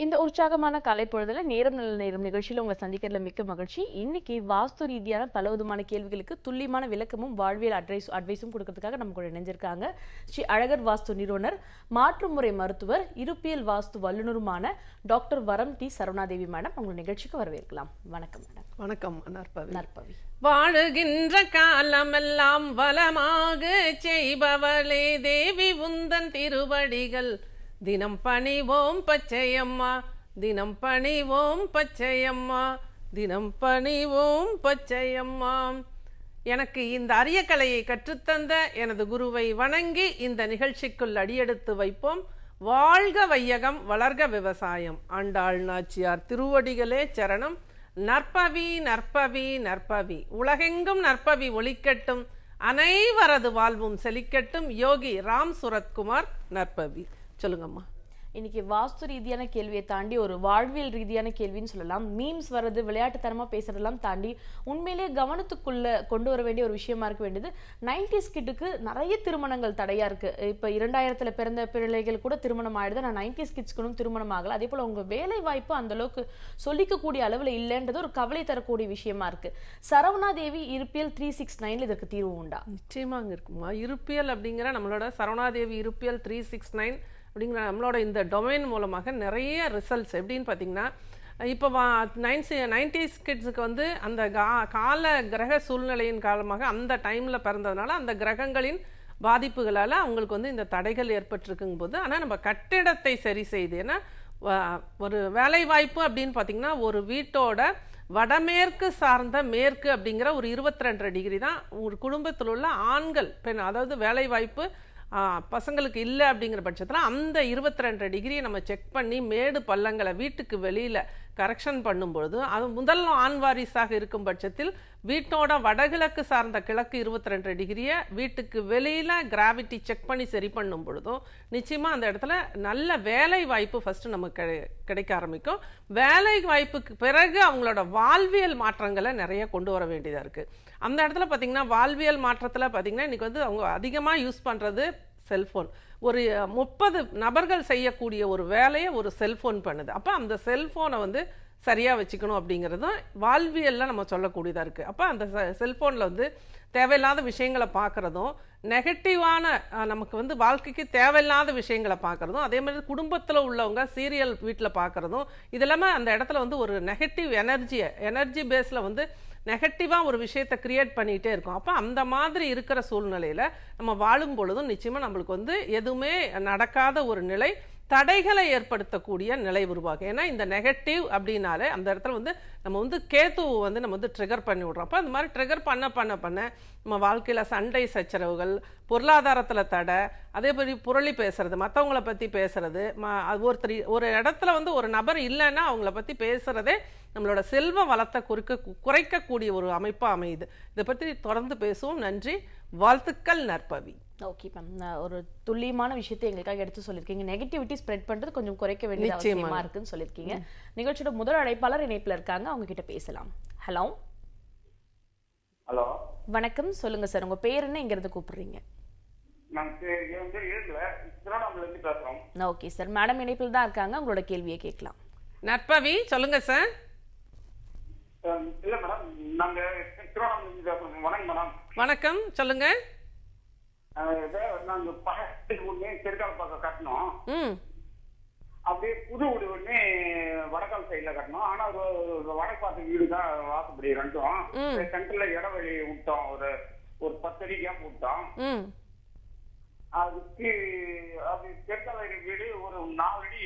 இந்த உற்சாகமான காலை பொழுதுல நேரம் நல்ல நேரம் நிகழ்ச்சியில உங்களை சந்திக்கிறதுல மிக்க மகிழ்ச்சி. இன்னைக்கு வாஸ்து ரீதியான பல விதமான கேள்விகளுக்கு துல்லியமான விளக்கமும் வாழ்வியல் அட்வைஸ் அட்வைஸும் கொடுக்கறதுக்காக நம்ம கூட இணைஞ்சிருக்காங்க. ஸ்ரீ அழகர் வாஸ்து நிறுவனர் மாற்றுமுறை மருத்துவர் இருப்பியல் vastu வல்லுநருமான doctor Varam D Saravanadevi madam உங்கள் நிகழ்ச்சிக்கு வரவேற்கலாம். வணக்கம் மேடம். வணக்கம் நற்பவி. நற்பவி. வாழுகின்ற காலமெல்லாம் வளமாக செய்பவளே தேவி உந்தன் திருவடிகள். தினம் பணிவோம் பச்சையம்மா. தினம் பணிவோம் பச்சையம்மா. தினம் பணிவோம் பச்சையம்மா. எனக்கு இந்த அரிய கலையை கற்றுத்தந்த எனது குருவை வணங்கி இந்த நிகழ்ச்சிக்குள் அடியெடுத்து வைப்போம். வாழ்க வையகம் வளர்க விவசாயம். ஆண்டாள் நாச்சியார் திருவடிகளே சரணம். நற்பவி நற்பவி நற்பவி. உலகெங்கும் நற்பவி ஒழிக்கட்டும் அனைவரது வாழ்வும் செழிக்கட்டும். யோகி ராம் சுரத்குமார் நற்பவி. சொல்லுங்கம்மா. இன்னைக்கு வாஸ்து ரீதியான கேள்வியை தாண்டி ஒரு வாழ்வியல் ரீதியான கேள்வின்னு சொல்லலாம். மீம்ஸ் வர்றது விளையாட்டுத்தனமா பேசுறதெல்லாம் தாண்டி உண்மையிலேயே கவனத்துக்குள்ள கொண்டு வர வேண்டிய ஒரு விஷயமா இருக்க வேண்டியது நைன்டிஸ் கிட்டுக்கு நிறைய திருமணங்கள் தடையா இருக்கு. இப்ப இரண்டாயிரத்துல பிறந்த பிள்ளைகள் கூட திருமணம் ஆயிடுது. நான் நைன்டிஸ் கிட்ஸ்க்கும் திருமணம் ஆகல. அதே போல உங்க வேலை வாய்ப்பு அந்த அளவுக்கு சொல்லிக்கக்கூடிய அளவுல இல்லைன்றது ஒரு கவலை தரக்கூடிய விஷயமா இருக்கு. சரவணா தேவி இருப்பியல் த்ரீ சிக்ஸ் நைன்ல இதற்கு தீர்வு உண்டா? நிச்சயமாக இருக்குமா. இருப்பியல் அப்படிங்கிற நம்மளோட சரவணாதேவி இருப்பியல் த்ரீ சிக்ஸ் நைன் அப்படிங்கிற நம்மளோட இந்த டொமைன் மூலமாக நிறைய ரிசல்ட்ஸ் எப்படின்னு பார்த்தீங்கன்னா இப்போ வா நைன்ஸ் நைன்டிஸ் கிட்ஸுக்கு வந்து அந்த கா கால கிரக சூழ்நிலையின் காலமாக அந்த டைமில் பிறந்ததுனால அந்த கிரகங்களின் பாதிப்புகளால் அவங்களுக்கு வந்து இந்த தடைகள் ஏற்பட்டிருக்குங்கும் போது ஆனால் நம்ம கட்டிடத்தை சரி செய்து ஏன்னா ஒரு வேலை வாய்ப்பு அப்படின்னு பார்த்தீங்கன்னா ஒரு வீட்டோட வடமேற்கு சார்ந்த மேற்கு அப்படிங்கிற ஒரு 22 டிகிரி தான் ஒரு குடும்பத்தில் உள்ள ஆண்கள் பெண் அதாவது வேலை வாய்ப்பு பசங்களுக்கு இல்லை அப்படிங்கிற பட்சத்தில் அந்த 22 டிகிரியை நம்ம செக் பண்ணி மேடு பள்ளங்களை வீட்டுக்கு வெளியில் கரெக்ஷன் பண்ணும்பொழுது அது முதல் ஆண் வாரிசாக இருக்கும் பட்சத்தில் வீட்டோட வடகிழக்கு சார்ந்த கிழக்கு 22 டிகிரியை வீட்டுக்கு வெளியில் கிராவிட்டி செக் பண்ணி சரி பண்ணும் பொழுதும் நிச்சயமாக அந்த இடத்துல நல்ல வேலை வாய்ப்பு ஃபஸ்ட்டு நமக்கு கிடை- கிடைக்க ஆரம்பிக்கும். வேலை வாய்ப்புக்கு பிறகு அவங்களோட வாழ்வியல் மாற்றங்களை நிறைய கொண்டு வர வேண்டியதாக இருக்குது அந்த இடத்துல பார்த்தீங்கன்னா வாழ்வியல் மாற்றத்தில் பார்த்தீங்கன்னா இன்றைக்கி வந்து அவங்க அதிகமாக யூஸ் பண்ணுறது செல்ஃபோன் ஒரு முப்பது நபர்கள் செய்யக்கூடிய ஒரு வேலையை ஒரு செல்ஃபோன் பண்ணுது. அப்போ அந்த செல்ஃபோனை வந்து சரியாக வச்சுக்கணும் அப்படிங்கிறதும் வாழ்வியலில் நம்ம சொல்லக்கூடியதாக இருக்குது அப்போ அந்த செல்ஃபோனில் வந்து தேவையில்லாத விஷயங்களை பார்க்குறதும் நெகட்டிவான நமக்கு வந்து வாழ்க்கைக்கு தேவையில்லாத விஷயங்களை பார்க்குறதும் அதே மாதிரி குடும்பத்தில் உள்ளவங்க சீரியல் வீட்டில் பார்க்குறதும் இதெல்லாமே அந்த இடத்துல வந்து ஒரு நெகட்டிவ் எனர்ஜியை எனர்ஜி பேஸில் வந்து நெகட்டிவாக ஒரு விஷயத்தை க்ரியேட் பண்ணிகிட்டே இருக்கும். அப்போ அந்த மாதிரி இருக்கிற சூழ்நிலையில் நம்ம வாழும் பொழுதும் நிச்சயமாக நம்மளுக்கு வந்து எதுவுமே நடக்காத ஒரு நிலை தடைகளை ஏற்படுத்தக்கூடிய நிலை உருவாகும். ஏன்னா இந்த நெகட்டிவ் அப்படின்னாலே அந்த இடத்துல வந்து நம்ம வந்து கேத்துவை வந்து நம்ம வந்து ட்ரிகர் பண்ணி விட்றோம். அப்போ அந்த மாதிரி ட்ரிகர் பண்ண பண்ண பண்ண நம்ம வாழ்க்கையில் சண்டை சச்சரவுகள் பொருளாதாரத்தில் தடை அதே மாதிரி புரளி பேசுறது மற்றவங்கள பற்றி பேசுறது ம அது ஒருத்தர் ஒரு இடத்துல வந்து ஒரு நபர் இல்லைன்னா அவங்கள பற்றி பேசுகிறதே நம்மளோட செல்வ வளத்தை குறைக்க குறைக்கக்கூடிய ஒரு அமைப்பாக அமையுது. இதை பற்றி தொடர்ந்து பேசுவோம். நன்றி. வாழ்த்துக்கள் நற்பவி. ஓகே மேம் ஒரு துல்லியமான விஷயத்தை எங்களுக்காக எடுத்து சொல்லியிருக்கீங்க. நெகட்டிவிட்டி ஸ்ப்ரெட் பண்றது கொஞ்சம் குறைக்க வேண்டியது நிச்சயமா. அவசியமா இருக்குன்னு சொல்லியிருக்கீங்க. நிகழ்ச்சியோட முதல் அழைப்பாளர் இணைப்புல இருக்காங்க. அவங்க கிட்ட பேசலாம். ஹலோ ஹலோ வணக்கம். சொல்லுங்க சார் உங்க பேர் என்ன? இங்க இருந்து கூப்பிடுறீங்க ஓகே சார் மேடம் இணைப்பில் தான் இருக்காங்க. உங்களோட கேள்வியை கேட்கலாம். நற்பவி சொல்லுங்க சார் இல்ல மேடம் நாங்க திருவண்ணாமலை வணக்கம் மேடம் வணக்கம் சொல்லுங்க நாங்க பழைய ஒண்ணு தெற்கால பக்கம் கட்டணும் அப்படியே புது வீடு ஒண்ணு வடக்கால் சைடுல கட்டணும் ஆனா ஒரு வடக்கு பார்த்த வீடு தான் வாசப்படி ரெண்டும். சென்டர்ல இடவெளி விட்டோம். ஒரு ஒரு பத்து அடி கேப் விட்டோம் அதுக்கு அது தெற்கால வீடு ஒரு நாலு அடி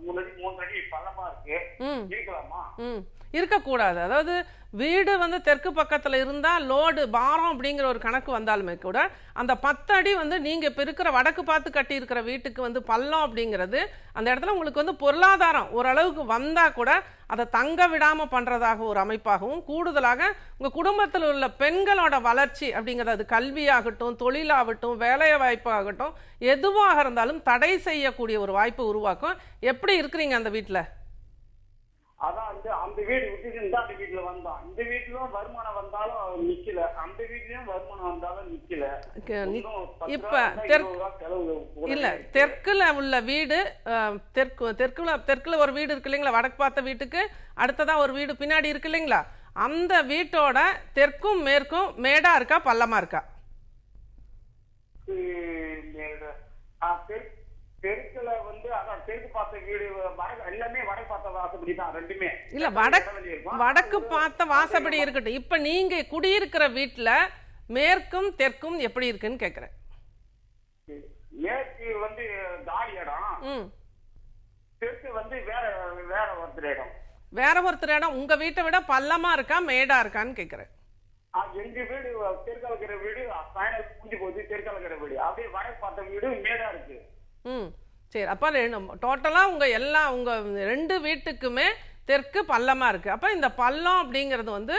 மூணு அடி மூணு அடி பள்ளமா இருக்கு. இருக்கலாமா? இருக்கக்கூடாது. அதாவது வீடு வந்து தெற்கு பக்கத்தில் இருந்தால் லோடு பாரம் அப்படிங்கிற ஒரு கணக்கு வந்தாலுமே கூட அந்த பத்து அடி வந்து நீங்கள் இப்போ இருக்கிற வடக்கு பார்த்து கட்டியிருக்கிற வீட்டுக்கு வந்து பள்ளம் அப்படிங்கிறது அந்த இடத்துல உங்களுக்கு வந்து பொருளாதாரம் ஓரளவுக்கு வந்தால் கூட அதை தங்க விடாமல் பண்ணுறதாக ஒரு அமைப்பாகவும் கூடுதலாக உங்கள் குடும்பத்தில் உள்ள பெண்களோட வளர்ச்சி அப்படிங்கிறது அது கல்வியாகட்டும் தொழிலாகட்டும் வேலை வாய்ப்பாகட்டும் எதுவாக இருந்தாலும் தடை செய்யக்கூடிய ஒரு வாய்ப்பு உருவாக்கும். எப்படி இருக்கிறீங்க அந்த வீட்டில் அதான் வந்து அந்த வீடு விட்டுட்டு இந்த வீட்டுல வந்தோம் இந்த வீட்லயும் வருமானம் வந்தாலும் நிக்கல. அந்த வீட்லயும் வருமானம் வந்தாலும் நிக்கல. இப்ப இல்ல தெற்குல உள்ள வீடு தெற்கு தெற்குல தெற்குல ஒரு வீடு இருக்கு இல்லைங்களா? வடக்கு பார்த்த வீட்டுக்கு அடுத்ததா ஒரு வீடு பின்னாடி இருக்கு இல்லைங்களா? அந்த வீட்டோட தெற்கும் மேற்கும் மேடா இருக்கா பள்ளமா இருக்கா? தெற்கு- தெற்குல வந்து அதான் தெற்கு பார்த்த வீடு எல்லாமே வடக்கு பார்த்த வாசப்படி தான் ரெண்டுமே. இல்ல வடக்கு. வடக்கு பார்த்த வாசப்படி இருக்கட்டும். இப்ப நீங்க குடியிருக்கிற வீட்டுல மேற்கும் தெற்கும் எப்படி இருக்குன்னு கேக்குறேன். மேற்கு வந்து காலி இடம். ம். தெற்கு வந்து வேற வேற ஒருத்தர் இடம். வேற ஒருத்தர் இடம். உங்க வீட்டை விட பள்ளமா இருக்கா மேடா இருக்கான்னு கேக்குறேன். ஆ, எங்க வீடு தெற்கால இருக்கிற வீடு ஃபைனல் முடிஞ்சு போச்சு தெற்கால இருக்கிற வீடு. அப்படியே வடக்கு பார்த்த வீடு மேடா இருக்கு. ம். சரி அப்போ டோட்டலாக உங்கள் எல்லா உங்கள் ரெண்டு வீட்டுக்குமே தெற்கு பள்ளமாக இருக்குது அப்போ இந்த பள்ளம் அப்படிங்கிறது வந்து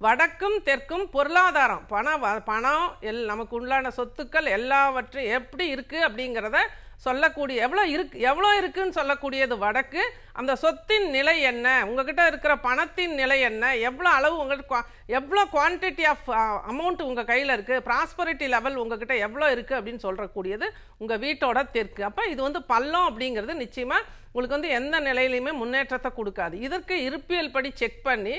வடக்கும் தெற்கும் பொருளாதாரம். பணம் வ பணம் எல் நமக்கு உள்ளான சொத்துக்கள் எல்லாவற்றையும் எப்படி இருக்குது அப்படிங்கிறத சொல்லக்கூடிய எவ்வளோ இருக்கு எவ்வளோ இருக்குன்னு சொல்லக்கூடியது வடக்கு. அந்த சொத்தின் நிலை என்ன? உங்ககிட்ட இருக்கிற பணத்தின் நிலை என்ன? எவ்வளோ அளவு உங்களுக்கு எவ்வளோ குவான்டிட்டி ஆஃப் அமௌண்ட் உங்கள் கையில் இருக்குது ப்ராஸ்பரிட்டி லெவல் உங்ககிட்ட எவ்வளோ இருக்குது அப்படின்னு சொல்கிறக்கூடியது உங்கள் வீட்டோட தெற்கு. அப்போ இது வந்து பள்ளம் அப்படிங்கிறது நிச்சயமாக உங்களுக்கு வந்து எந்த நிலையிலையுமே முன்னேற்றத்தை கொடுக்காது. இதற்கு இருப்பியல் படி செக் பண்ணி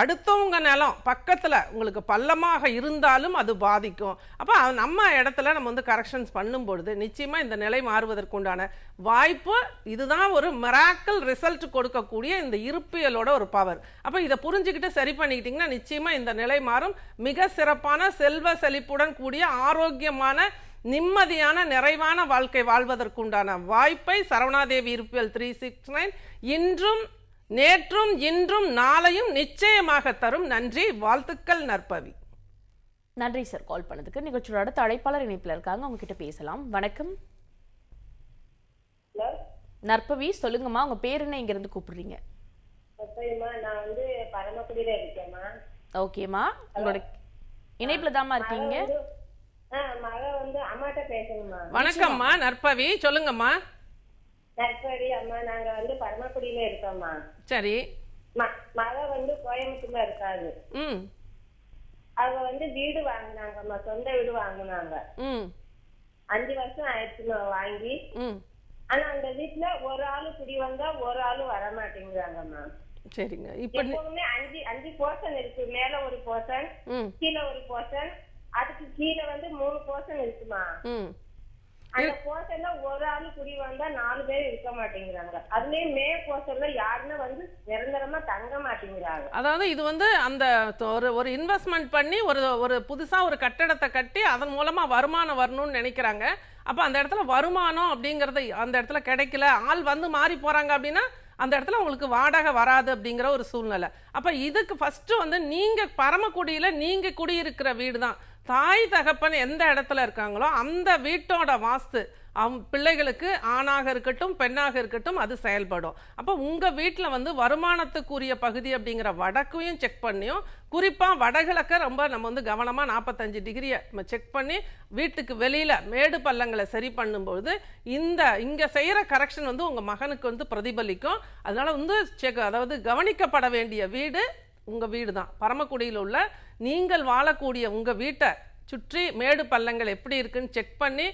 அடுத்தவங்க நிலம் பக்கத்தில் உங்களுக்கு பள்ளமாக இருந்தாலும் அது பாதிக்கும். அப்போ நம்ம இடத்துல நம்ம வந்து கரெக்ஷன்ஸ் பண்ணும்பொழுது நிச்சயமாக இந்த நிலை மாறுவதற்குண்டான வாய்ப்பு இதுதான் ஒரு மிராக்கல் ரிசல்ட் கொடுக்கக்கூடிய இந்த இருப்பியலோட ஒரு பவர் அப்போ இதை புரிஞ்சுக்கிட்டு சரி பண்ணிக்கிட்டிங்கன்னா நிச்சயமாக இந்த நிலை மாறும். மிக சிறப்பான செல்வ செழிப்புடன் கூடிய ஆரோக்கியமான நிம்மதியான நிறைவான வாழ்க்கை வாழ்வதற்குண்டான வாய்ப்பை சரவணாதேவி இருப்பியல் த்ரீ சிக்ஸ் நைன் இன்றும் நேற்றும் இன்றும் நாளையும் நிச்சயமாக தரும் நன்றி வாழ்த்துக்கள் நற்பவி. நன்றி சார் கால் பண்ணதுக்கு. நிகழ்ச்சியோட அடுத்த அழைப்பாளர் இணைப்புல இருக்காங்க. அவங்க கிட்ட பேசலாம். வணக்கம். நற்பவி சொல்லுங்கம்மா. உங்க பேர் என்ன? இங்க இருந்து கூப்பிடுறீங்க. சரிம்மா நான் வந்து பரமக்குடியில இருக்கேம்மா. ஓகேம்மா. உங்களோட இணைப்புல தாம்மா இருக்கீங்க? மழை வந்து- ஆ மழை வந்து அம்மாட்ட பேசணுமா வணக்கம்மா நற்பவி. சொல்லுங்கம்மா. நற்படி அம்மா நாங்க வந்து பரமக்குடியில இருக்கோம்மா. சரி. ம- மழை வந்து கோயம்புத்தூர்ல இருக்காது ம். அவங்க வந்து வீடு வாங்கினாங்கம்மா சொந்த வீடு வாங்கினாங்க. ம். அஞ்சு வருஷம் ஆயிடுச்சுமா வாங்கி. ம். ஆனா அந்த வீட்டுல ஒரு ஆளு குடி வந்தா ஒரு ஆளு வர மாட்டேங்கிறாங்கம்மா சரிங்க. இப்போ எப்பவுமே அஞ்சு அஞ்சு போர்ஷன் இருக்கு. மேல ஒரு போர்ஷன் கீழே ஒரு போர்ஷன் அதுக்கு கீழே வந்து மூணு போர்ஷன் இருக்குமா அந்த போர்ஷன்ல ஒரு ஆளு குடி வந்தா நாலு பேர் இருக்க மாட்டேங்கிறாங்க. அதுலயும் மே போர்ஷன்ல யாருமே வந்து நிரந்தரமா தங்க மாட்டேங்கிறாங்க. அதாவது இது வந்து அந்த ஒரு ஒரு இன்வெஸ்ட்மெண்ட் பண்ணி ஒரு ஒரு புதுசாக ஒரு கட்டடத்தை கட்டி அதன் மூலமாக வருமானம் வரணும்னு நினைக்கிறாங்க. அப்போ அந்த இடத்துல வருமானம் அப்படிங்கிறது அந்த இடத்துல கிடைக்கல. ஆள் வந்து மாறி போகிறாங்க அப்படின்னா அந்த இடத்துல உங்களுக்கு வாடகை வராது அப்படிங்கிற ஒரு சூழ்நிலை. அப்போ இதுக்கு ஃபஸ்ட்டு வந்து நீங்கள் பரமக்குடியில் நீங்கள் குடியிருக்கிற வீடு தான் தாய் தகப்பன் எந்த இடத்துல இருக்காங்களோ அந்த வீட்டோட வாஸ்து அவ் பிள்ளைகளுக்கு ஆணாக இருக்கட்டும் பெண்ணாக இருக்கட்டும் அது செயல்படும். அப்போ உங்கள் வீட்டில் வந்து வருமானத்துக்குரிய பகுதி அப்படிங்கிற வடக்கையும் செக் பண்ணியும் குறிப்பாக வடகிழக்க ரொம்ப நம்ம வந்து கவனமாக நாற்பத்தஞ்சு டிகிரியை நம்ம செக் பண்ணி வீட்டுக்கு வெளியில் மேடு பள்ளங்களை சரி பண்ணும்பொழுது இந்த இங்கே செய்கிற கரெக்ஷன் வந்து உங்கள் மகனுக்கு வந்து பிரதிபலிக்கும். அதனால் வந்து செக் அதாவது கவனிக்கப்பட வேண்டிய வீடு உங்கள் வீடு தான் பரமக்குடியில் உள்ள நீங்கள் வாழக்கூடிய உங்கள் வீட்டை சுற்றி மேடு பள்ளங்கள் எப்படி இருக்குன்னு செக் பண்ணி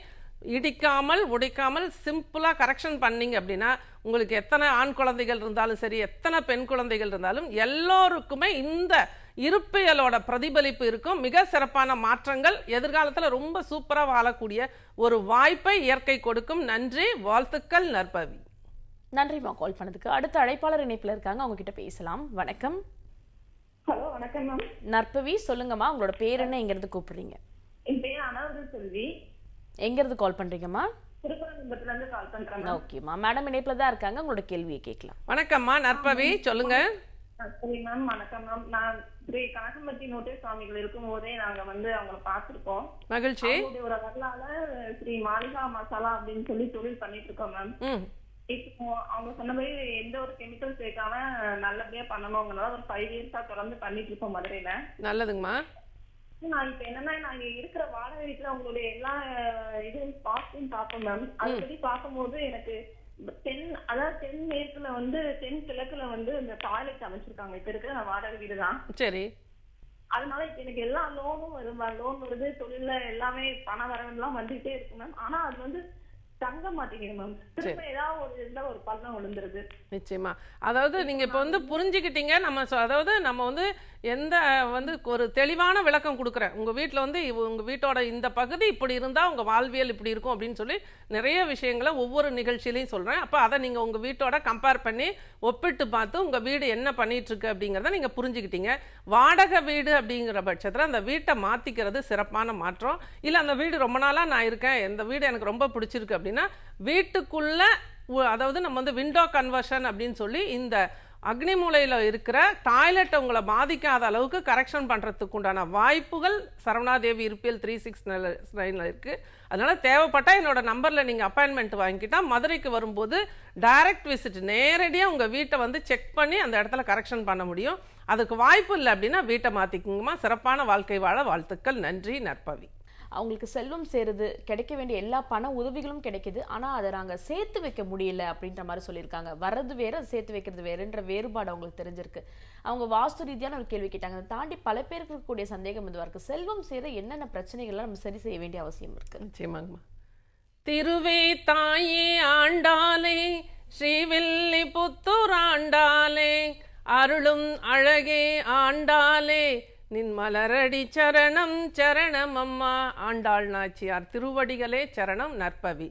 இடிக்காமல் உடைக்காமல் சிம்பிளாக கரெக்ஷன் பண்ணீங்க அப்படின்னா உங்களுக்கு எத்தனை ஆண் குழந்தைகள் இருந்தாலும் சரி எத்தனை பெண் குழந்தைகள் இருந்தாலும் எல்லோருக்குமே இந்த இருப்பியலோட பிரதிபலிப்பு இருக்கும். மிக சிறப்பான மாற்றங்கள். எதிர்காலத்தில் ரொம்ப சூப்பராக வாழக்கூடிய ஒரு வாய்ப்பை இயற்கை கொடுக்கும். நன்றி வாழ்த்துக்கள் நற்பவி. நன்றிம்மா கால் பண்ணதுக்கு. அடுத்த அழைப்பாளர் இணைப்புல இருக்காங்க. அவங்க கிட்ட பேசலாம். வணக்கம். ஹலோ வணக்கம் மேம். நற்பவி சொல்லுங்கம்மா. உங்களோட பேர் என்ன? இங்க இருந்து கூப்பிடுறீங்க. என் பேர் அனாவது செல்வி. எங்க இருந்து கால் பண்றீங்கம்மா? திருப்பரங்குன்றத்துல இருந்து கால் பண்றேன் மேம் ஓகேம்மா மேடம் இணைப்புல தான் இருக்காங்க. உங்களோட கேள்வியை கேட்கலாம். வணக்கம்மா. நற்பவி சொல்லுங்க. சரி மேம் வணக்கம் மேம் நான் ஸ்ரீ கனகம்பட்டி நோட்டே சுவாமிகள் இருக்கும் போதே நாங்க வந்து அவங்கள பார்த்திருக்கோம். மகிழ்ச்சி. ஒரு வரலால ஸ்ரீ மாளிகா மசாலா அப்படின்னு சொல்லி தொழில் பண்ணிட்டு இருக்கோம் மேம் இப்போ அவங்க சொன்னபடி எந்த ஒரு கெமிக்கல் சேர்க்காம நல்லபடியா பண்ணணுங்கிறத ஒரு ஃபைவ் இயர்ஸா தொடர்ந்து பண்ணிட்டு இருக்கோம் மதுரையில. நல்லதுங்கம்மா. நான் இப்ப என்னன்னா நான் இங்க இருக்கிற வாடகை வீட்டுல உங்களுடைய எல்லா இதுவும் பாஸ்டும் பார்ப்பேன் மேம் அதுபடி பார்க்கும்போது எனக்கு தென் அதாவது தென் மேற்குல வந்து தென் கிழக்குல வந்து இந்த டாய்லெட் அமைச்சிருக்காங்க. இப்ப இருக்கிற நான் வாடகை வீடு தான் சரி. அதனால இப்ப எனக்கு எல்லா லோனும் வரும் லோன் வருது தொழில்ல எல்லாமே பண வரவெல்லாம் வந்துட்டே இருக்கு மேம் ஆனா அது வந்து தங்க மாட்டேங்குது மேம் திரும்ப ஏதாவது ஒரு இதுல ஒரு பள்ளம் விழுந்துருது. நிச்சயமா. அதாவது நீங்க இப்போ வந்து புரிஞ்சுக்கிட்டீங்க நம்ம அதாவது நம்ம வந்து எந்த வந்து ஒரு தெளிவான விளக்கம் கொடுக்குறேன். உங்க வீட்டில் வந்து இவ- உங்க வீட்டோட இந்த பகுதி இப்படி இருந்தா உங்க வாழ்வியல் இப்படி இருக்கும் அப்படின்னு சொல்லி நிறைய விஷயங்களை ஒவ்வொரு நிகழ்ச்சியிலையும் சொல்றேன். அப்போ அதை நீங்க உங்க வீட்டோட கம்பேர் பண்ணி ஒப்பிட்டு பார்த்து உங்க வீடு என்ன பண்ணிட்டு இருக்கு அப்படிங்கிறத நீங்க புரிஞ்சுக்கிட்டீங்க. வாடகை வீடு அப்படிங்கிற பட்சத்தில் அந்த வீட்டை மாத்திக்கிறது சிறப்பான மாற்றம். இல்லை அந்த வீடு ரொம்ப நாளா நான் இருக்கேன். இந்த வீடு எனக்கு ரொம்ப பிடிச்சிருக்கு அப்படின்னா வீட்டுக்குள்ள அதாவது நம்ம வந்து விண்டோ கன்வர்ஷன் அப்படின்னு சொல்லி இந்த அக்னி மூலையில் இருக்கிற டாய்லெட்டை உங்களை பாதிக்காத அளவுக்கு கரெக்ஷன் பண்ணுறதுக்கு உண்டான வாய்ப்புகள் சரவணாதேவி இருப்பியல் த்ரீ சிக்ஸ் நைனில் இருக்குது அதனால் தேவைப்பட்டால் என்னோடய நம்பரில் நீங்கள் அப்பாயின்மெண்ட் வாங்கிக்கிட்டால் மதுரைக்கு வரும்போது டைரக்ட் விசிட் நேரடியாக உங்கள் வீட்டை வந்து செக் பண்ணி அந்த இடத்துல கரெக்ஷன் பண்ண முடியும். அதுக்கு வாய்ப்பு இல்லை அப்படின்னா வீட்டை மாற்றிக்குங்கம்மா சிறப்பான வாழ்க்கை வாழ வாழ்த்துக்கள். நன்றி நற்பவி. அவங்களுக்கு செல்வம் சேருது கிடைக்க வேண்டிய எல்லா பண உதவிகளும் கிடைக்குது. ஆனால் அதை நாங்கள் சேர்த்து வைக்க முடியல அப்படின்ற மாதிரி சொல்லியிருக்காங்க. வர்றது வேற அதை சேர்த்து வைக்கிறது வேறுன்ற வேறுபாடு அவங்களுக்கு தெரிஞ்சிருக்கு. அவங்க வாஸ்து ரீதியான ஒரு கேள்வி கேட்டாங்க. அதை தாண்டி பல பேருக்கு இருக்கக்கூடிய சந்தேகம் இதுவாக இருக்குது செல்வம் சேர என்னென்ன பிரச்சனைகள்லாம் நம்ம சரி செய்ய வேண்டிய அவசியம் இருக்கு? நிச்சயமாங்கம்மா. திருவே தாயே ஆண்டாலே ஸ்ரீவில்லி புத்தூர் ஆண்டாலே அருளும் அழகே ஆண்டாலே நின் மலரடி சரணம் சரணம் அம்மா ஆண்டாள் நாச்சியார் திருவடிகளே சரணம் நற்பவி.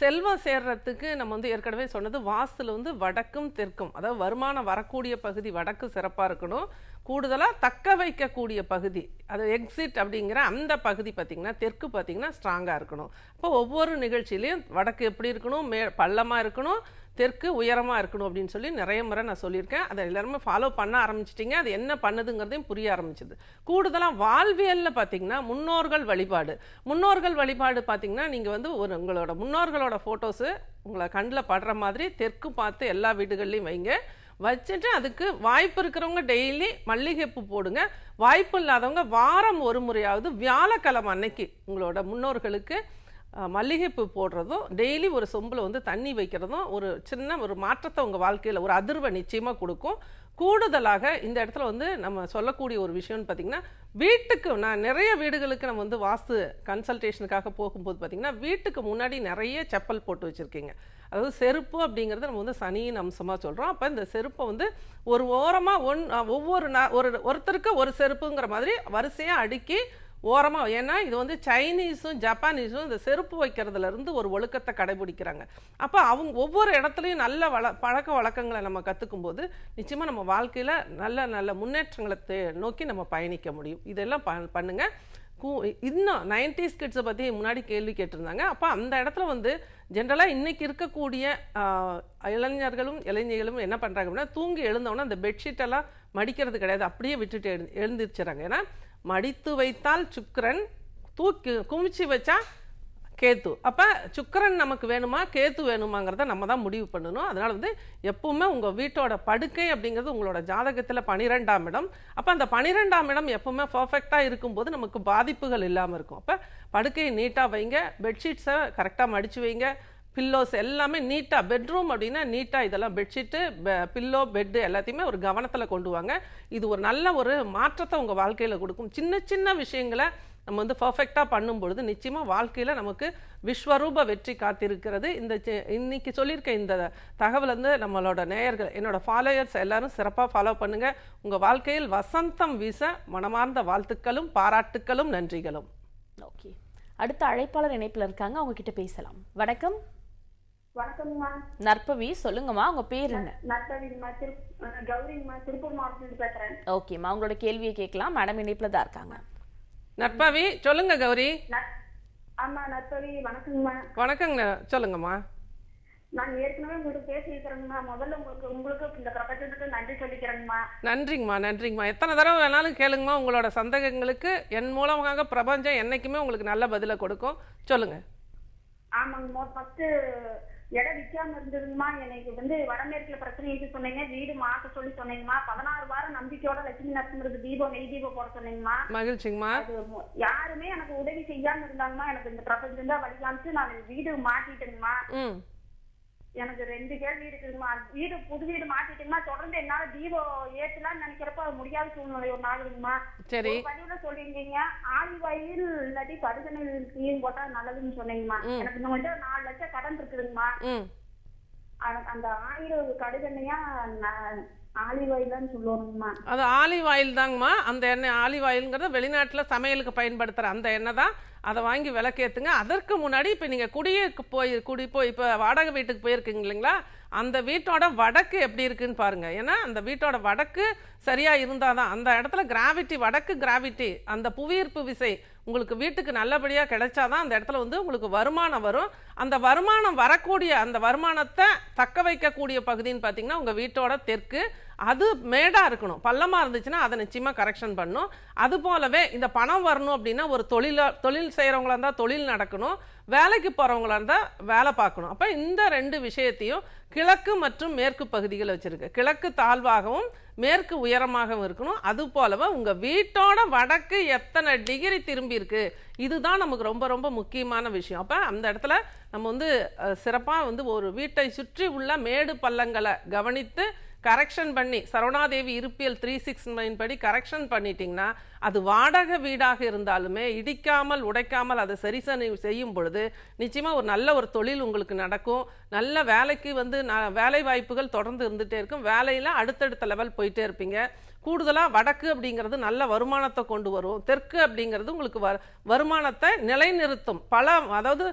செல்வம் சேர்றதுக்கு நம்ம வந்து ஏற்கனவே சொன்னது வாஸ்துல வந்து வடக்கும் தெற்கும். அதாவது வருமானம் வரக்கூடிய பகுதி வடக்கு சிறப்பாக இருக்கணும். கூடுதலாக தக்க வைக்கக்கூடிய பகுதி அது எக்ஸிட் அப்படிங்கிற அந்த பகுதி பார்த்திங்கன்னா தெற்கு பார்த்திங்கன்னா ஸ்ட்ராங்காக இருக்கணும். அப்போ ஒவ்வொரு நிகழ்ச்சியிலையும் வடக்கு எப்படி இருக்கணும் மே பள்ளமாக இருக்கணும் தெற்கு உயரமாக இருக்கணும் அப்படின்னு சொல்லி நிறைய முறை நான் சொல்லியிருக்கேன். அதை எல்லாருமே ஃபாலோ பண்ண ஆரம்பிச்சிட்டிங்க. அது என்ன பண்ணுதுங்கிறதையும் புரிய ஆரம்பிச்சது. கூடுதலாக வாழ்வியலில் பார்த்தீங்கன்னா முன்னோர்கள் வழிபாடு. முன்னோர்கள் வழிபாடு பார்த்தீங்கன்னா நீங்கள் வந்து ஒரு உங்களோட முன்னோர்களோட ஃபோட்டோஸு உங்களை கண்ணில் படுற மாதிரி தெற்கு பார்த்து எல்லா வீடுகள்லையும் வைங்க. வச்சுட்டு அதுக்கு வாய்ப்பு இருக்கிறவங்க டெய்லி மல்லிகைப்பூ போடுங்க. வாய்ப்பு இல்லாதவங்க வாரம் ஒரு முறையாவது வியாழக்கிழமை அன்னைக்கு உங்களோட முன்னோர்களுக்கு மல்லிகைப்பூ போடுறதும் டெய்லி ஒரு சொம்பில் வந்து தண்ணி வைக்கிறதும் ஒரு சின்ன ஒரு மாற்றத்தை உங்கள் வாழ்க்கையில் ஒரு அதிர்வை நிச்சயமாக கொடுக்கும். கூடுதலாக இந்த இடத்துல வந்து நம்ம சொல்லக்கூடிய ஒரு விஷயம்னு பார்த்திங்கன்னா வீட்டுக்கு நான் நிறைய வீடுகளுக்கு நம்ம வந்து வாஸ்து கன்சல்டேஷனுக்காக போகும்போது பார்த்திங்கன்னா வீட்டுக்கு முன்னாடி நிறைய செப்பல் போட்டு வச்சுருக்கீங்க. அதாவது செருப்பு அப்படிங்கிறது நம்ம வந்து சனியின் அம்சமாக சொல்கிறோம் அப்போ இந்த செருப்பை வந்து ஒரு ஓரமாக ஒன் ஒவ்வொரு நா ஒரு ஒருத்தருக்கு ஒரு செருப்புங்கிற மாதிரி வரிசையாக அடுக்கி ஓரமாக ஏன்னா இது வந்து சைனீஸும் ஜப்பானீஸும் இந்த செருப்பு வைக்கிறதுலேருந்து ஒரு ஒழுக்கத்தை கடைபிடிக்கிறாங்க. அப்போ அவங்க ஒவ்வொரு இடத்துலையும் நல்ல வள பழக்க வழக்கங்களை நம்ம கற்றுக்கும் போது நிச்சயமாக நம்ம வாழ்க்கையில் நல்ல நல்ல முன்னேற்றங்களை தே- நோக்கி நம்ம பயணிக்க முடியும். இதெல்லாம் ப பண்ணுங்கள் கூ இன்னும் நைன்டிஸ் கிட்ஸை பற்றி முன்னாடி கேள்வி கேட்டிருந்தாங்க. அப்போ அந்த இடத்துல வந்து ஜென்ரலாக இன்றைக்கி இருக்கக்கூடிய இளைஞர்களும் இளைஞர்களும் என்ன பண்ணுறாங்க அப்படின்னா தூங்கி எழுந்தவொடனே அந்த பெட்ஷீட்டெல்லாம் மடிக்கிறது கிடையாது. அப்படியே விட்டுட்டு எழு எழுந்திருச்சுறாங்க ஏன்னா மடித்து வைத்தால் சுக்கரன் தூக்கி குமிச்சு வச்சா கேத்து. அப்போ சுக்கிரன் நமக்கு வேணுமா? கேத்து வேணுமாங்கிறத நம்ம தான் முடிவு பண்ணணும். அதனால் வந்து எப்பவுமே உங்கள் வீட்டோட படுக்கை அப்படிங்கிறது உங்களோட ஜாதகத்தில் பனிரெண்டாம் இடம். அப்போ அந்த பனிரெண்டாம் இடம் எப்பவுமே பர்ஃபெக்டாக இருக்கும்போது நமக்கு பாதிப்புகள் இல்லாமல் இருக்கும். அப்போ படுக்கையை நீட்டாக வைங்க. பெட்ஷீட்ஸை கரெக்டாக மடித்து வைங்க. பில்லோஸ் எல்லாமே நீட்டாக பெட்ரூம் அப்படின்னா நீட்டாக இதெல்லாம் பெட்ஷீட்டு பில்லோ பெட்டு எல்லாத்தையுமே ஒரு கவனத்தில் கொண்டு வாங்க. இது ஒரு நல்ல ஒரு மாற்றத்தை உங்கள் வாழ்க்கையில் கொடுக்கும். சின்ன சின்ன விஷயங்களை நம்ம வந்து பர்ஃபெக்டாக பண்ணும் பொழுது நிச்சயமாக வாழ்க்கையில் நமக்கு விஸ்வரூப வெற்றி காத்திருக்கிறது. இந்த சி- இன்னைக்கு சொல்லியிருக்க இந்த தகவல் வந்து நம்மளோட நேயர்கள் என்னோட ஃபாலோயர்ஸ் எல்லாரும் சிறப்பாக ஃபாலோ பண்ணுங்க. உங்கள் வாழ்க்கையில் வசந்தம் வீச மனமார்ந்த வாழ்த்துக்களும் பாராட்டுக்களும் நன்றிகளும். ஓகே அடுத்த அழைப்பாளர் இணைப்புல இருக்காங்க. அவங்க கிட்ட பேசலாம். வணக்கம். வணக்கம்மா நற்பவி சொல்லுங்கம்மா உங்க பேர் என்ன? திரு கௌரிங்கம்மா திருப்பூர் மாவட்டத்தில் பேசுறேன். ஓகேம்மா உங்களோட கேள்வியை கேட்கலாம். மேடம் இணைப்புல தான் இருக்காங்க. நட்பாவி சொல்லுங்க கௌரி. ஆமா நட்பவி வணக்கங்கம்மா. வணக்கங்க சொல்லுங்கம்மா. நான் ஏற்கனவே உங்களுக்கு பேசியிருக்கிறேங்கம்மா. முதல்ல உங்களுக்கு உங்களுக்கு இந்த பிரபஞ்சத்துக்கு நன்றி சொல்லிக்கிறேங்கம்மா. நன்றிங்கம்மா நன்றிங்கம்மா. எத்தனை தடவை வேணாலும் கேளுங்கம்மா உங்களோட சந்தேகங்களுக்கு என் மூலமாக பிரபஞ்சம் என்னைக்குமே உங்களுக்கு நல்ல பதிலை கொடுக்கும். சொல்லுங்க. ஆமாங்கம்மா ஃபர்ஸ்ட் இடம் விற்காம இருந்ததுங்கம்மா எனக்கு வந்து வடமேற்குல பிரச்சனை சொன்னீங்க வீடு மாத்த சொல்லி சொன்னீங்கம்மா. பதினாறு வாரம் நம்பிக்கையோட லட்சுமி நரசிம்மருக்கு தீபம் நெய் தீபம் போட சொன்னீங்கம்மா. மகிழ்ச்சிங்கம்மா. யாருமே எனக்கு உதவி செய்யாம இருந்தாங்கம்மா. எனக்கு இந்த பிரபஞ்சம் தான் வழி காமிச்சு நான் வீடு மாட்டிட்டேங்கம்மா எனக்கு ரெண்டு கேள்வி இருக்குதுமா. வீடு புது வீடு மாத்திட்டீங்கன்னா தொடர்ந்து என்னால தீபம் ஏத்தலாம்னு நினைக்கிறப்ப அது முடியாத சூழ்நிலை ஒரு நாளுங்கம்மா சரி. பதிவுல சொல்லியிருந்தீங்க. ஆலிவாயில் இல்லாட்டி கடுதணில் ஸ்கீம் போட்டா நல்லதுன்னு சொன்னீங்கம்மா. எனக்கு இந்த வந்து நாலு லட்சம் கடன் இருக்குதுங்கம்மா. அந்த ஆயிரம் கடுதண்ணையா ஆலிவாயில்னு சொல்லுவாங்கம்மா. அது ஆலிவ் ஆயில் தாங்கம்மா அந்த எண்ணெய் ஆலிவ் ஆயிலுங்கிறது வெளிநாட்டில் சமையலுக்கு பயன்படுத்துகிற அந்த எண்ணெய் தான் அதை வாங்கி விளக்கேற்றுங்க அதற்கு முன்னாடி இப்போ நீங்கள் குடியே போய் குடி போய் இப்போ வாடகை வீட்டுக்கு போயிருக்கீங்க இல்லைங்களா? அந்த வீட்டோட வடக்கு எப்படி இருக்குன்னு பாருங்க. ஏன்னா அந்த வீட்டோட வடக்கு சரியாக இருந்தால் தான் அந்த இடத்துல கிராவிட்டி வடக்கு கிராவிட்டி அந்த புவியீர்ப்பு விசை உங்களுக்கு வீட்டுக்கு நல்லபடியாக கிடைச்சா தான் அந்த இடத்துல வந்து உங்களுக்கு வருமானம் வரும். அந்த வருமானம் வரக்கூடிய அந்த வருமானத்தை தக்க வைக்கக்கூடிய பகுதின்னு பார்த்தீங்கன்னா உங்கள் வீட்டோட தெற்கு அது மேடாக இருக்கணும். பள்ளமாக இருந்துச்சுன்னா அதை நிச்சயமாக கரெக்ஷன் பண்ணும். அது போலவே இந்த பணம் வரணும் அப்படின்னா ஒரு தொழில தொழில் செய்கிறவங்களா இருந்தால் தொழில் நடக்கணும். வேலைக்கு போகிறவங்களா இருந்தால் வேலை பார்க்கணும். அப்போ இந்த ரெண்டு விஷயத்தையும் கிழக்கு மற்றும் மேற்கு பகுதிகள் வச்சுருக்கு. கிழக்கு தாழ்வாகவும் மேற்கு உயரமாகவும் இருக்கணும். அது போலவே உங்கள் வீட்டோட வடக்கு எத்தனை டிகிரி திரும்பி இருக்கு? இதுதான் நமக்கு ரொம்ப ரொம்ப முக்கியமான விஷயம். அப்போ அந்த இடத்துல நம்ம வந்து சிறப்பாக வந்து ஒரு வீட்டை சுற்றி உள்ள மேடு பள்ளங்களை கவனித்து கரெக்ஷன் பண்ணி சரவணாதேவி இருப்பியல் த்ரீ சிக்ஸ் நைன் படி கரெக்ஷன் பண்ணிட்டீங்கன்னா அது வாடகை வீடாக இருந்தாலுமே இடிக்காமல் உடைக்காமல் அதை சரி செய்யும் பொழுது நிச்சயமாக ஒரு நல்ல ஒரு தொழில் உங்களுக்கு நடக்கும். நல்ல வேலைக்கு வந்து வேலை வாய்ப்புகள் தொடர்ந்து இருந்துகிட்டே இருக்கும். வேலையில் அடுத்தடுத்த லெவல் போயிட்டே இருப்பீங்க. கூடுதலாக வடக்கு அப்படிங்கிறது நல்ல வருமானத்தை கொண்டு வரும். தெற்கு அப்படிங்கிறது உங்களுக்கு வ வருமானத்தை நிலைநிறுத்தும். பல அதாவது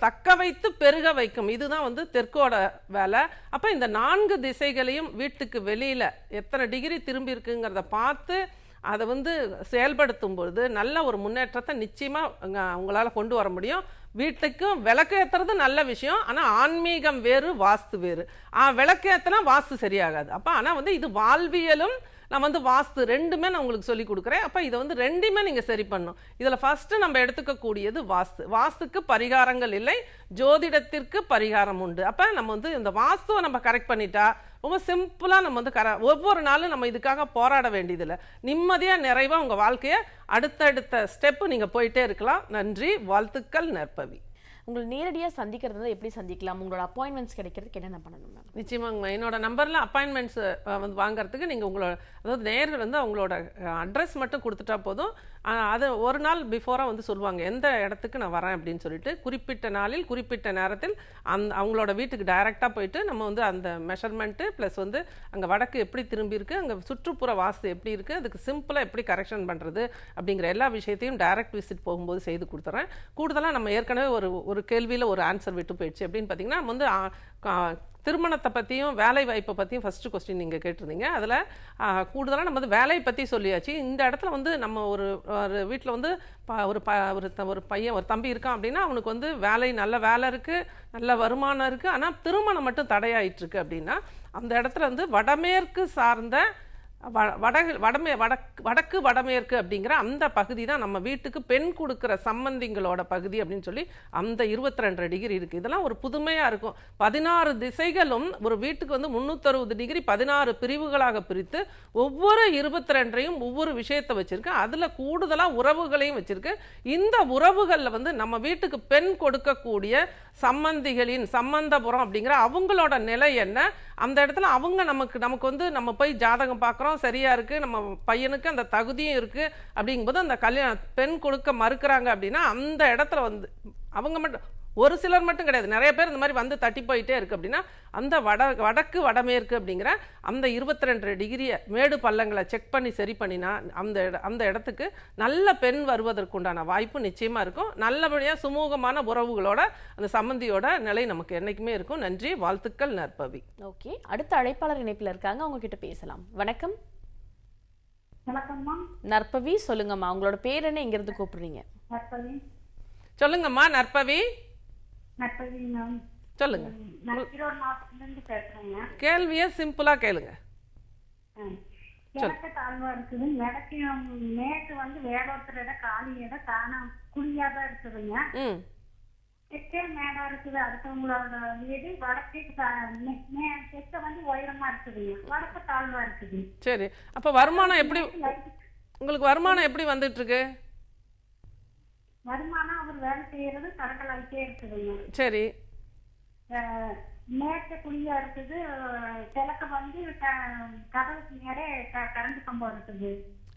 தக்க வைத்து பெருக வைக்கும். இதுதான் வந்து தெற்கோட வேலை. அப்போ இந்த நான்கு திசைகளையும் வீட்டுக்கு வெளியில் எத்தனை டிகிரி திரும்பி இருக்குங்கிறத பார்த்து அதை வந்து செயல்படுத்தும் பொழுது நல்ல ஒரு முன்னேற்றத்தை நிச்சயமாக உங்களால் கொண்டு வர முடியும். வீட்டுக்கும் விளக்கு ஏற்றுறது நல்ல விஷயம். ஆனால் ஆன்மீகம் வேறு வாஸ்து வேறு. ஆ, விளக்கு ஏற்றினா வாஸ்து சரியாகாது. அப்போ ஆனால் வந்து இது வாழ்வியலும் நான் வந்து வாஸ்து ரெண்டுமே நான் உங்களுக்கு சொல்லி கொடுக்குறேன். அப்போ இதை வந்து ரெண்டுமே நீங்கள் சரி பண்ணும் இதில் ஃபஸ்ட்டு நம்ம எடுத்துக்கக்கூடியது வாஸ்து. வாஸ்துக்கு பரிகாரங்கள் இல்லை ஜோதிடத்திற்கு பரிகாரம் உண்டு. அப்போ நம்ம வந்து இந்த வாஸ்துவை நம்ம கரெக்ட் பண்ணிட்டா ரொம்ப சிம்பிளாக நம்ம வந்து கர ஒவ்வொரு நாளும் நம்ம இதுக்காக போராட வேண்டியதில்லை. நிம்மதியாக நிறைவாக உங்கள் வாழ்க்கையை அடுத்தடுத்த ஸ்டெப்பு நீங்கள் போயிட்டே இருக்கலாம். நன்றி வாழ்த்துக்கள் நற்பவி. உங்களை நேரடியாக சந்திக்கிறது வந்து எப்படி சந்திக்கலாம்? உங்களோட அப்பாயின்மெண்ட்ஸ் கிடைக்கிறதுக்கு என்னென்ன பண்ணணும் மேம் நிச்சயமாங்க என்னோட நம்பரில் அப்பாயின்மெண்ட்ஸ் வந்து வாங்குறதுக்கு நீங்கள் உங்களோட அதாவது நேரில் வந்து அவங்களோட அட்ரஸ் மட்டும் கொடுத்துட்டா போதும். அது ஒரு நாள் பிஃபோராக வந்து சொல்லுவாங்க எந்த இடத்துக்கு நான் வரேன்? அப்படின்னு சொல்லிட்டு குறிப்பிட்ட நாளில் குறிப்பிட்ட நேரத்தில் அந்த அவங்களோட வீட்டுக்கு டைரெக்டாக போயிட்டு நம்ம வந்து அந்த மெஷர்மெண்ட்டு ப்ளஸ் வந்து அங்கே வடக்கு எப்படி திரும்பியிருக்கு அங்கே சுற்றுப்புற வாசு எப்படி இருக்குது அதுக்கு சிம்பிளாக எப்படி கரெக்ஷன் பண்ணுறது அப்படிங்கிற எல்லா விஷயத்தையும் டைரக்ட் விசிட் போகும்போது செய்து கொடுத்துறேன். கூடுதலாக நம்ம ஏற்கனவே ஒரு ஒரு கேள்வியில் ஒரு ஆன்சர் விட்டு போயிடுச்சு. அப்படின்னு பார்த்தீங்கன்னா நம்ம வந்து கா- திருமணத்தை பற்றியும் வேலை வாய்ப்பை பற்றியும் ஃபஸ்ட்டு கொஸ்டின் நீங்கள் கேட்டிருந்தீங்க. அதில் கூடுதலாக நம்ம வந்து வேலையை பற்றி சொல்லியாச்சு. இந்த இடத்துல வந்து நம்ம ஒரு ஒரு வீட்டில் வந்து ப ஒரு ப ஒரு த- ஒரு பையன் ஒரு தம்பி இருக்கான் அப்படின்னா அவனுக்கு வந்து வேலை நல்ல வேலை இருக்குது நல்ல வருமானம் இருக்குது ஆனால் திருமணம் மட்டும் தடையாயிட்டிருக்கு அப்படின்னா அந்த இடத்துல வந்து வடமேற்கு சார்ந்த வ- வடகு வடமே வடக்கு வடக்கு வடமேற்கு அப்படிங்கிற அந்த பகுதி தான் நம்ம வீட்டுக்கு பெண் கொடுக்குற சம்பந்திங்களோட பகுதி அப்படின்னு சொல்லி அந்த இருபத்தி ரெண்டு டிகிரி இருக்குது இதெல்லாம் ஒரு புதுமையாக இருக்கும். பதினாறு திசைகளும் ஒரு வீட்டுக்கு வந்து முந்நூற்றறுபது டிகிரி பதினாறு பிரிவுகளாக பிரித்து ஒவ்வொரு இருபத்தி ரெண்டையும் ஒவ்வொரு விஷயத்தை வச்சுருக்கு. அதில் கூடுதலாக உறவுகளையும் வச்சுருக்கு. இந்த உறவுகளில் வந்து நம்ம வீட்டுக்கு பெண் கொடுக்கக்கூடிய சம்பந்திகளின் சம்பந்தபுரம் அப்படிங்கிற அவங்களோட நிலை என்ன? அந்த இடத்துல அவங்க நமக்கு நமக்கு வந்து நம்ம போய் ஜாதகம் பார்க்குறோம் சரியாக இருக்குது நம்ம பையனுக்கு அந்த தகுதியும் இருக்குது அப்படிங்கும்போது அந்த கல்யாணம் பெண் கொடுக்க மறுக்கிறாங்க அப்படின்னா அந்த இடத்துல வந்து அவங்க மட்டும் ஒரு சிலர் மட்டும் கிடையாது. நிறைய பேர் இந்த மாதிரி வந்து தட்டி போயிட்டே இருக்கு அப்படின்னா அந்த வட வடக்கு வடமேற்கு அப்படிங்கிற அந்த இருபத்தி ரெண்டு டிகிரியை மேடு பள்ளங்களை செக் பண்ணி சரி பண்ணினா அந்த அந்த இடத்துக்கு நல்ல பெண் வருவதற்குண்டான வாய்ப்பு நிச்சயமா இருக்கும். நல்லபடியாக சுமூகமான உறவுகளோட அந்த சம்மந்தியோட நிலை நமக்கு என்னைக்குமே இருக்கும். நன்றி வாழ்த்துக்கள் நற்பவி. ஓகே. அடுத்த அழைப்பாளர் இணைப்புல இருக்காங்க. அவங்க கிட்ட பேசலாம். வணக்கம். வணக்கம்மா. நற்பவி சொல்லுங்கம்மா. உங்களோட பேர் என்ன? எங்க இருந்து கூப்பிடுறீங்க சொல்லுங்கம்மா நற்பவி. சொல்லுங்க. கேள்வியை சிம்பிளா கேளுங்க. கிழக்கு தாழ்வா இருக்குது மேடக்கு மேற்கு வந்து வேறொருத்தர் இடம் காலி இடம் தானா குழியா தான் இருக்குதுங்க. தெற்கே மேடா இருக்குது. அடுத்தவங்களோட வீடு வடக்கு தெற்க வந்து உயரமா இருக்குதுங்க. வடக்கு தாழ்வா இருக்குது. சரி. அப்போ வருமானம் எப்படி உங்களுக்கு வருமானம் எப்படி வந்துட்டு இருக்கு வருமானம் வேலை செய்யறது கடற்கலாயிட்டே இருக்குதுங்க சரி. மேற்க குழியா இருக்குது. கிழக்க வந்து கதவுக்கு நேரே கரண்ட் கம்பம் இருக்குது.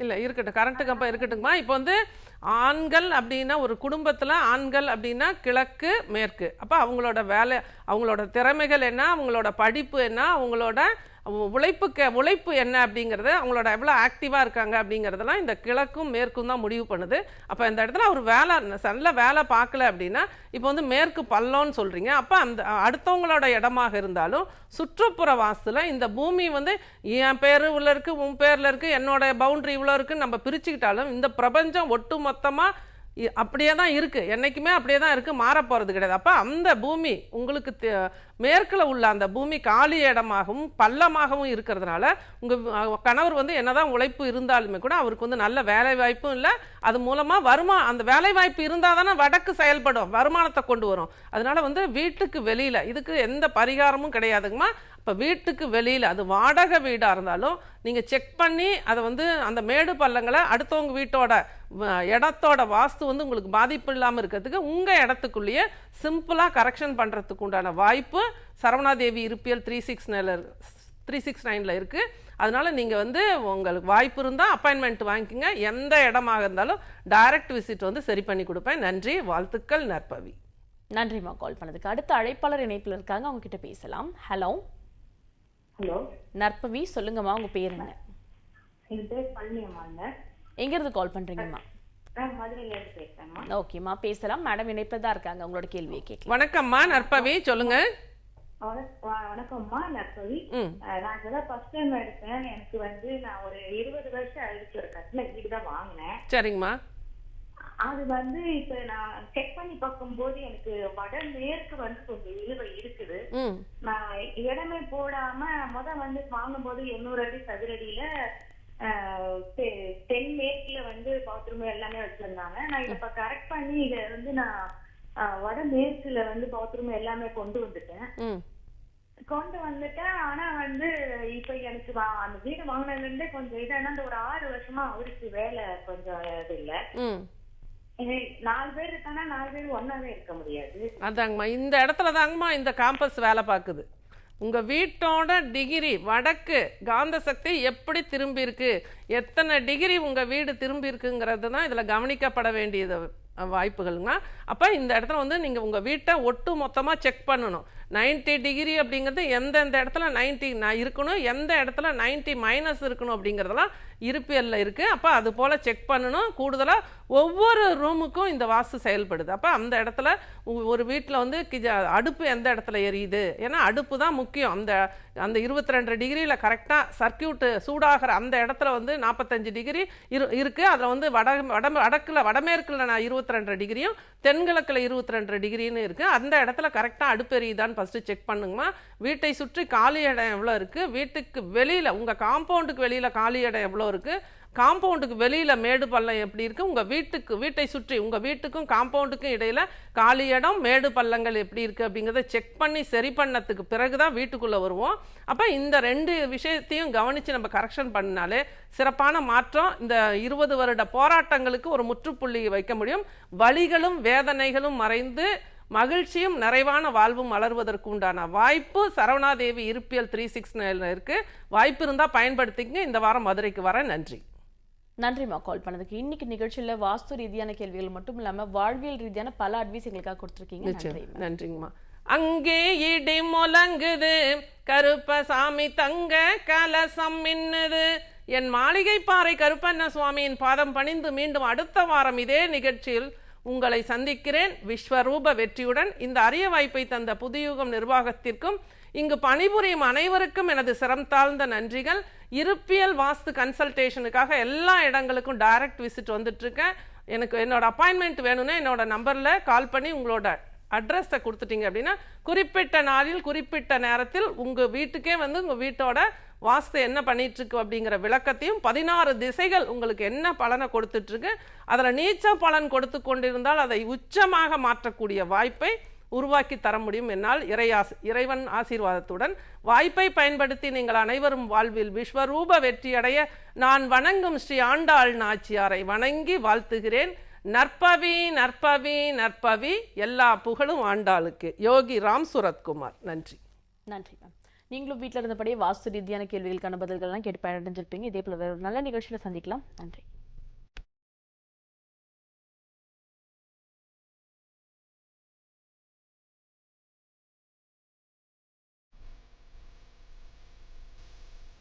இல்லை இருக்கட்டும். கரண்ட்டு கம்பம் இருக்கட்டுங்கம்மா இப்போ வந்து ஆண்கள் அப்படின்னா ஒரு குடும்பத்தில் ஆண்கள் அப்படின்னா கிழக்கு மேற்கு. அப்போ அவங்களோட வேலை அவங்களோட திறமைகள் என்ன? அவங்களோட படிப்பு என்ன? அவங்களோட உழைப்புக்கு உழைப்பு என்ன அப்படிங்கிறது அவங்களோட எவ்வளோ ஆக்டிவாக இருக்காங்க அப்படிங்கிறதெல்லாம் இந்த கிழக்கும் மேற்கும் தான் முடிவு பண்ணுது. அப்போ இந்த இடத்துல அவர் வேலை நல்ல வேலை பார்க்கல அப்படின்னா இப்போ வந்து மேற்கு பள்ளம்னு சொல்கிறீங்க அப்போ அந்த அடுத்தவங்களோட இடமாக இருந்தாலும் சுற்றுப்புற வாஸ்துல இந்த பூமி வந்து என் பேர் உள்ள இருக்குது உன் பேரில் இருக்குது என்னோட பவுண்ட்ரி இவ்வளோ இருக்குன்னு நம்ம பிரிச்சுக்கிட்டாலும் இந்த பிரபஞ்சம் ஒட்டு மொத்தமாக அப்படியே தான் இருக்குது என்றைக்குமே அப்படியே தான் இருக்குது மாறப்போகிறது கிடையாது. அப்போ அந்த பூமி உங்களுக்கு தெ- உள்ள அந்த பூமி காலி இடமாகவும் பள்ளமாகவும் இருக்கிறதுனால உங்கள் கணவர் வந்து என்னதான் உழைப்பு இருந்தாலுமே கூட அவருக்கு வந்து நல்ல வேலை வாய்ப்பும் இல்லை. அது மூலமாக வருமா அந்த வேலை வாய்ப்பு இருந்தால் தானே வடக்கு செயல்படும் வருமானத்தை கொண்டு வரும். அதனால் வந்து வீட்டுக்கு வெளியில் இதுக்கு எந்த பரிகாரமும் கிடையாதுங்கம்மா. இப்போ வீட்டுக்கு வெளியில் அது வாடகை வீடாக இருந்தாலும் நீங்கள் செக் பண்ணி அதை வந்து அந்த மேடு பள்ளங்களை அடுத்தவங்க வீட்டோட இடத்தோட வாஸ்து வந்து உங்களுக்கு பாதிப்பு இல்லாமல் இருக்கிறதுக்கு உங்கள் இடத்துக்குள்ளேயே சிம்பிளாக கரெக்ஷன் பண்ணுறதுக்கு உண்டான வாய்ப்பு சரவணாதேவி இருப்பியல் த்ரீ சிக்ஸ் த்ரீ சிக்ஸ் நைனில் இருக்குது அதனால் நீங்கள் வந்து உங்களுக்கு வாய்ப்பு இருந்தால் அப்பாயின்மெண்ட் வாங்கிக்கோங்க. எந்த இடமாக இருந்தாலும் டைரக்ட் விசிட் வந்து சரி பண்ணி கொடுப்பேன். நன்றி வாழ்த்துக்கள் நற்பவி. நன்றிம்மா கால் பண்ணதுக்கு. அடுத்த அழைப்பாளர் இணைப்புல இருக்காங்க. அவங்க கிட்ட பேசலாம். ஹலோ ஹலோ நற்பவி சொல்லுங்கம்மா உங்க பேர் என்ன? என் பேர் பழனியம்மாங்க. எங்க இருந்து கால் பேசுறேம்மா ஓகேம்மா பேசலாம். மேடம் இணைப்புல தான் இருக்காங்க உங்களோட கேள்வியை கேட்கலாம். வணக்கம்மா நற்பவி வ- வணக்கம்மா நற்பவி. நான் இப்பதான் ஃபர்ஸ்ட் டைம் எடுத்தேன். எனக்கு வந்து நான் ஒரு இருபது வருஷம் ஆயிடுச்சு ஒரு கட்டின வீடு தான் வாங்கினேன். சரிங்கம்மா. அது வந்து இப்ப நான் செக் பண்ணி பார்க்கும்போது எனக்கு வடமேற்கு வந்து கொஞ்சம் இழுவை இருக்குது. நான் இடமே போடாம முத வந்து வாங்கும்போது எண்ணூறு அடி சதுரடியில ஆஹ், தெ- தென்மேற்குல வந்து பாத்ரூம் எல்லாமே வச்சிருந்தாங்க. நான் இதை இப்ப கரெக்ட் பண்ணி இத வந்து நான் ஆஹ், வடமேற்குல வந்து பாத்ரூம் எல்லாமே கொண்டு வந்துட்டேன். கொண்டு வந்துட்டேன். ஆனா வந்து இப்ப எனக்கு அந்த வீடு வாங்கினதுல இருந்தே கொஞ்சம் இது அந்த ஒரு ஆறு வருஷமா அவருக்கு வேலை கொஞ்சம் இது இல்ல. நாலு பேர் இருக்கானா? நாலு பேர் ஒன்னாவே இருக்க முடியாது. அதாங்கம்மா. இந்த இடத்துல தாங்கம்மா இந்த காம்பஸ் வேலை பார்க்குது. உங்கள் வீட்டோட டிகிரி வடக்கு காந்த சக்தி எப்படி திரும்பியிருக்கு? எத்தனை டிகிரி உங்கள் வீடு திரும்பியிருக்குங்கிறது தான் இதில் கவனிக்கப்பட வேண்டியது வாய்ப்புகள்னா அப்போ இந்த இடத்துல வந்து நீங்கள் உங்கள் வீட்டை ஒட்டு மொத்தமாக செக் பண்ணணும். 90 டிகிரி அப்படிங்கிறது எந்தெந்த இடத்துல 90 நான் இருக்கணும் எந்த இடத்துல 90 மைனஸ் இருக்கணும் அப்படிங்கிறதெல்லாம் இருப்பியலில் இருக்குது அப்போ அது போல் செக் பண்ணணும். கூடுதலாக ஒவ்வொரு ரூமுக்கும் இந்த வாஸ்து செயல்படுது. அப்போ அந்த இடத்துல ஒரு வீட்டில் வந்து கிஜ அடுப்பு எந்த இடத்துல எரியுது? ஏன்னா அடுப்பு தான் முக்கியம். அந்த அந்த இருபத்தி ரெண்டு டிகிரியில் கரெக்டாக சர்க்கியூட்டு சூடாகிற அந்த இடத்துல வந்து நாற்பத்தஞ்சு டிகிரி இரு இருக்குது அதில் வந்து வட வட வடக்கில் வடமேற்கில் நான் இருபத்தி ரெண்டு டிகிரியும் தென்கிழக்கில் இருபத்தி ரெண்டு டிகிரின்னு இருக்குது அந்த இடத்துல கரெக்டாக அடுப்பு எரியுதான்னு ஃபஸ்ட்டு செக் பண்ணுங்கம்மா. வீட்டை சுற்றி காலி இடம் எவ்வளோ இருக்குது வீட்டுக்கு வெளியில் உங்கள் காம்பவுண்டுக்கு வெளியில் காலி இடம் எவ்வளோ இருக்குது காம்பவுண்டுக்கு வெளியில் மேடு பள்ளம் எப்படி இருக்குது உங்கள் வீட்டுக்கு வீட்டை சுற்றி உங்கள் வீட்டுக்கும் காம்பவுண்டுக்கும் இடையில் காலி இடம் மேடு பள்ளங்கள் எப்படி இருக்குது அப்படிங்கிறத செக் பண்ணி சரி பண்ணத்துக்கு பிறகு தான் வீட்டுக்குள்ளே வருவோம். அப்போ இந்த ரெண்டு விஷயத்தையும் கவனித்து நம்ம கரெக்ஷன் பண்ணாலே சிறப்பான மாற்றம். இந்த இருபது வருட போராட்டங்களுக்கு ஒரு முற்றுப்புள்ளி வைக்க முடியும். வழிகளும் வேதனைகளும் மறைந்து மகிழ்ச்சியும் நிறைவான வாழ்வும் மலர்வதற்கு உண்டான வாய்ப்பு சரவணாதேவி இருப்பியல் த்ரீ சிக்ஸ் இருக்கு. வாய்ப்பு இருந்தால் பயன்படுத்திக்கங்க. இந்த வாரம் மதுரைக்கு வர நன்றி. நன்றிம்மா கால் பண்ணதுக்கு. இன்னைக்கு நிகழ்ச்சியில வாஸ்து ரீதியான கேள்விகள் மட்டும் இல்லாம வாழ்வியல் ரீதியான பல அட்வைஸ் எங்களுக்காக கொடுத்துருக்கீங்க. நன்றிங்கம்மா. அங்கே இடி முழங்குது கருப்பசாமி தங்க கலசம் மின்னுது. என் மாளிகை பாறை கருப்பண்ண சுவாமியின் பாதம் பணிந்து மீண்டும் அடுத்த வாரம் இதே நிகழ்ச்சியில் உங்களை சந்திக்கிறேன் விஸ்வரூப வெற்றியுடன் இந்த அரிய வாய்ப்பை தந்த புதுயுகம் நிர்வாகத்திற்கும் இங்கு பணிபுரியும் அனைவருக்கும் எனது சிரம் தாழ்ந்த நன்றிகள். இருப்பியல் வாஸ்து கன்சல்டேஷனுக்காக எல்லா இடங்களுக்கும் டைரக்ட் விசிட் வந்துட்டுருக்கேன். எனக்கு என்னோட அப்பாயின்மெண்ட் வேணும்னா என்னோட நம்பரில் கால் பண்ணி உங்களோட அட்ரஸை கொடுத்துட்டீங்க அப்படின்னா குறிப்பிட்ட நாளில் குறிப்பிட்ட நேரத்தில் உங்கள் வீட்டுக்கே வந்து உங்கள் வீட்டோட வாஸ்து என்ன பண்ணிகிட்ருக்கு அப்படிங்கிற விளக்கத்தையும் பதினாறு திசைகள் உங்களுக்கு என்ன பலனை கொடுத்துட்ருக்கு அதில் நீச்ச பலன் கொடுத்து கொண்டிருந்தால் அதை உச்சமாக மாற்றக்கூடிய வாய்ப்பை உருவாக்கி தர முடியும். என்னால் இறையாசி இறைவன் ஆசீர்வாதத்துடன் வாய்ப்பை பயன்படுத்தி நீங்கள் அனைவரும் வாழ்வில் விஸ்வரூப வெற்றியடைய நான் வணங்கும் ஸ்ரீ ஆண்டாள் நாச்சியாரை வணங்கி வாழ்த்துகிறேன். நற்பவி நற்பவி நற்பவி எல்லா புகழும் ஆண்டாளுக்கு. யோகி ராம் சுரத்குமார். நன்றி. நன்றி மேம் நீங்களும் வீட்டில் இருந்தபடியே வாஸ்து ரீதியான கேள்விகளுக்கான பதில்கள்லாம் கேட்டு பயனடைஞ்சிருப்பீங்க. இதே போல ஒரு நல்ல நிகழ்ச்சியில் சந்திக்கலாம். நன்றி.